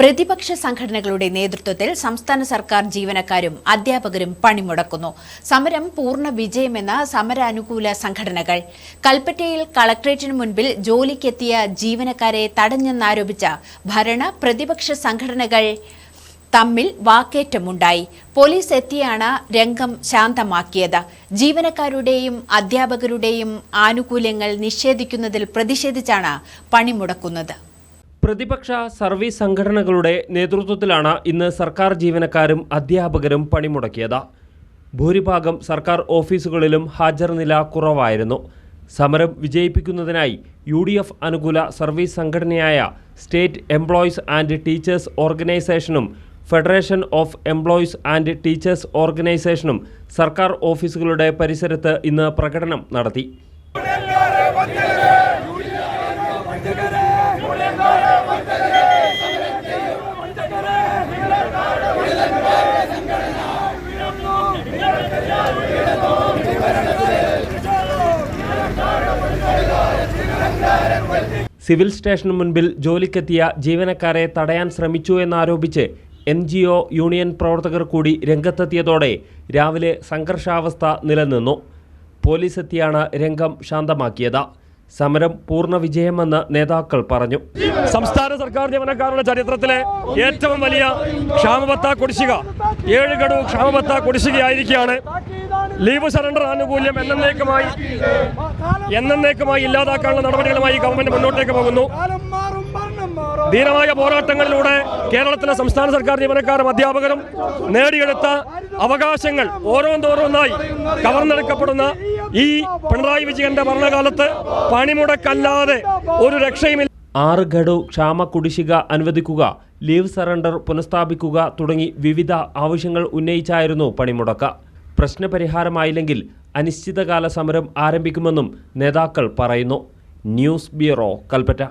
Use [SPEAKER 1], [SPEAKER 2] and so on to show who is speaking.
[SPEAKER 1] പ്രതിപക്ഷ സംഘടനകളുടെ നേതൃത്വത്തിൽ സംസ്ഥാന സർക്കാർ ജീവനക്കാരും അധ്യാപകരും പണിമുടക്കുന്നു. സമരം പൂർണ വിജയമെന്ന സമരാനുകൂല സംഘടനകൾ. കൽപ്പറ്റയിൽ കളക്ട്രേറ്റിന് മുൻപിൽ ജോലിക്കെത്തിയ ജീവനക്കാരെ തടഞ്ഞെന്നാരോപിച്ച ഭരണ പ്രതിപക്ഷ സംഘടനകൾ തമ്മിൽ വാക്കേറ്റമുണ്ടായി. പോലീസ് എത്തിയാണ് രംഗം ശാന്തമാക്കിയത്. ജീവനക്കാരുടെയും അധ്യാപകരുടെയും ആനുകൂല്യങ്ങൾ നിഷേധിക്കുന്നതിൽ പ്രതിഷേധിച്ചാണ് പണിമുടക്കുന്നത്.
[SPEAKER 2] പ്രതിപക്ഷ സർവീസ് സംഘടനകളുടെ നേതൃത്വത്തിലാണ് ഇന്ന് സർക്കാർ ജീവനക്കാരും അധ്യാപകരും പണിമുടക്കിയത്. ഭൂരിഭാഗം സർക്കാർ ഓഫീസുകളിലും ഹാജർ നില കുറവായിരുന്നു. സമരം വിജയിപ്പിക്കുന്നതിനായി യു ഡി എഫ് അനുകൂല സർവീസ് സംഘടനയായ സ്റ്റേറ്റ് എംപ്ലോയീസ് ആൻഡ് ടീച്ചേഴ്സ് ഓർഗനൈസേഷനും federation of employees and teachers ഓർഗനൈസേഷനും സർക്കാർ ഓഫീസുകളുടെ പരിസരത്ത് ഇന്ന് പ്രകടനം നടത്തി. സിവിൽ സ്റ്റേഷന് മുൻപിൽ ജോലിക്കെത്തിയ ജീവനക്കാരെ തടയാൻ ശ്രമിച്ചു എന്നാരോപിച്ച് എൻ ജി ഒ യൂണിയൻ പ്രവർത്തകർ കൂടി രംഗത്തെത്തിയതോടെ രാവിലെ സംഘർഷാവസ്ഥ നിലനിന്നു. പോലീസ് എത്തിയാണ് രംഗം ശാന്തമാക്കിയത്. സമരം പൂർണ വിജയമെന്ന് നേതാക്കൾ പറഞ്ഞു.
[SPEAKER 3] സംസ്ഥാന സർക്കാർ ജീവനക്കാരുടെ ചരിത്രത്തിലെ ഏറ്റവും വലിയ ക്ഷാമബത്ത കുടിശ്ശിക. ഏഴ് ഗഡു ക്ഷാമബത്ത കുടിശ്ശികയായിരിക്കുകയാണ്. ലീവ് സറണ്ടർ ആനുകൂല്യം എന്നേക്കുമായി എന്നേക്കുമായി ഇല്ലാതാക്കാനുള്ള നടപടികളുമായി ഗവൺമെന്റ് മുന്നോട്ടേക്ക് പോകുന്നു. ധീരമായ പോരാട്ടങ്ങളിലൂടെ കേരളത്തിലെ സംസ്ഥാന സർക്കാർ ജീവനക്കാരും അധ്യാപകരും നേടിയെടുത്ത അവകാശങ്ങൾ ഓരോന്നോരോന്നായി കവർന്നെടുക്കപ്പെടുന്ന ഈ പിണറായി വിജയന്റെ ഭരണകാലത്ത് പണിമുടക്കല്ലാതെ ഒരു രക്ഷയുമില്ല.
[SPEAKER 2] ആറ് ഗഡു ക്ഷാമ കുടിശ്ശിക അനുവദിക്കുക ലീവ് സറണ്ടർ പുനഃസ്ഥാപിക്കുക തുടങ്ങി വിവിധ ആവശ്യങ്ങൾ ഉന്നയിച്ചായിരുന്നു പണിമുടക്ക്. പ്രശ്നപരിഹാരമായില്ലെങ്കിൽ അനിശ്ചിതകാല സമരം ആരംഭിക്കുമെന്നും നേതാക്കൾ പറയുന്നു. News bureau Kalpetta.